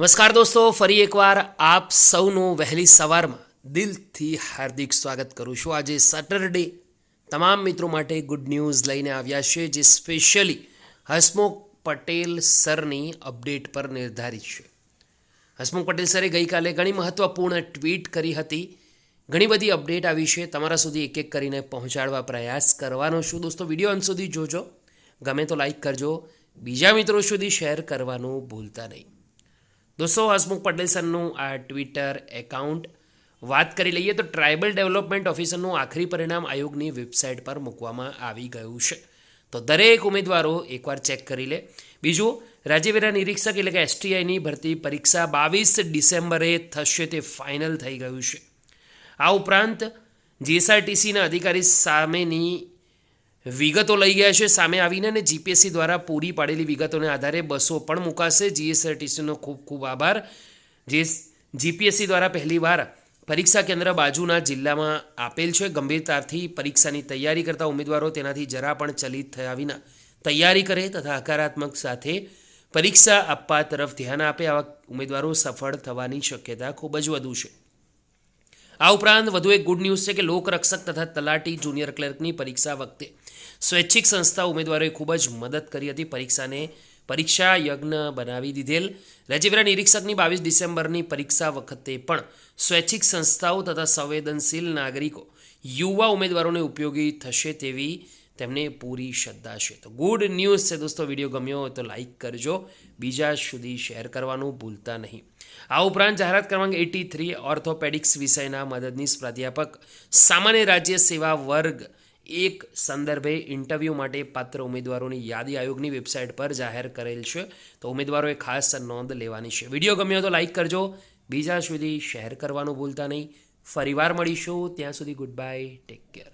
નમસ્કાર દોસ્તો, ફરી એકવાર આપ સૌનું વહેલી સવારમાં દિલથી હાર્દિક સ્વાગત કરું છું. આજે સેટરડે તમામ મિત્રો માટે ગુડ ન્યૂઝ લઈને આવ્યા છે, જે સ્પેશિયલી હસમુખ પટેલ સરની અપડેટ પર નિર્ધારિત છે. હસમુખ પટેલ સરે ગઈકાલે ઘણી મહત્વપૂર્ણ ટ્વીટ કરી હતી. ઘણી બધી અપડેટ આવી છે. તમારા સુધી એક એક કરીને પહોંચાડવા પ્રયાસ કરવાનો છું. દોસ્તો વીડિયો અંત સુધી જોજો. ગમે તો લાઈક કરજો. બીજા મિત્રો સુધી શેર કરવાનું ભૂલતા નહીં. દોસ્તો હસમુખ પટેલ સરનું આ ટ્વિટર એકાઉન્ટ વાત કરી લઈએ તો ટ્રાઇબલ ડેવલપમેન્ટ ઓફિસરનું આખરી પરિણામ આયોગની વેબસાઇટ પર મૂકવામાં આવી ગયું છે. તો દરેક ઉમેદવારો એકવાર ચેક કરી લે. બીજું, રાજ્યવેરા નિરીક્ષક એટલે કે એસટીઆઈની ભરતી પરીક્ષા બાવીસ ડિસેમ્બરે થશે તે ફાઇનલ થઈ ગયું છે. આ ઉપરાંત જીએસઆરટીસીના અધિકારી સામેની વિગતો લઈ ગયા છે. સામે આવીને અને જીપીએસસી દ્વારા પૂરી પાડેલી વિગતોને આધારે બસો પણ મુકાશે. જીએસઆરટીસીનો ખૂબ ખૂબ આભાર. જે જીપીએસસી દ્વારા પહેલીવાર પરીક્ષા કેન્દ્ર બાજુના જિલ્લામાં આપેલ છે. ગંભીરતાથી પરીક્ષાની તૈયારી કરતા ઉમેદવારો તેનાથી જરા પણ ચલિત થયા વિના તૈયારી કરે તથા હકારાત્મક સાથે પરીક્ષા આપવા તરફ ધ્યાન આપે આવા ઉમેદવારો સફળ થવાની શક્યતા ખૂબ જ વધુ છે. આ ઉપરાંત વધુ એક ગુડ ન્યૂઝ છે કે લોકરક્ષક તથા તલાટી જુનિયર ક્લર્કની પરીક્ષા વખતે સ્વૈચ્છિક સંસ્થા ઉમેદવારોએ ખૂબ જ મદદ કરી હતી. પરીક્ષાને પરીક્ષા યજ્ઞ બનાવી દીધેલ. રાજ્યવેરા નિરીક્ષકની બાવીસ ડિસેમ્બરની પરીક્ષા વખતે પણ સ્વૈચ્છિક સંસ્થાઓ તથા સંવેદનશીલ નાગરિકો યુવા ઉમેદવારોને ઉપયોગી થશે તેવી તેમને પૂરી શ્રદ્ધા છે. તો ગુડ ન્યૂઝ છે દોસ્તો વીડિયો ગમ્યો હોય તો લાઈક કરજો. બીજા સુધી શેર કરવાનું ભૂલતા નહીં. આ ઉપરાંત જાહેરાત ક્રમાંક એટી થ્રી ઓર્થોપેડિક્સ વિષયના મદદનીશ પ્રાધ્યાપક, સામાન્ય રાજ્ય સેવા વર્ગ એક સંદર્ભે ઇન્ટરવ્યૂ માટે પાત્ર ઉમેદવારોની યાદી આયોગની વેબસાઇટ પર જાહેર કરેલ છે. તો ઉમેદવારોએ ખાસ નોંધ લેવાની છે. વીડિયો ગમ્યો તો લાઈક કરજો. બીજા સુધી શેર કરવાનું ભૂલતા નહીં. ફરીવાર મળીશું. ત્યાં સુધી ગુડ બાય ટેક કેર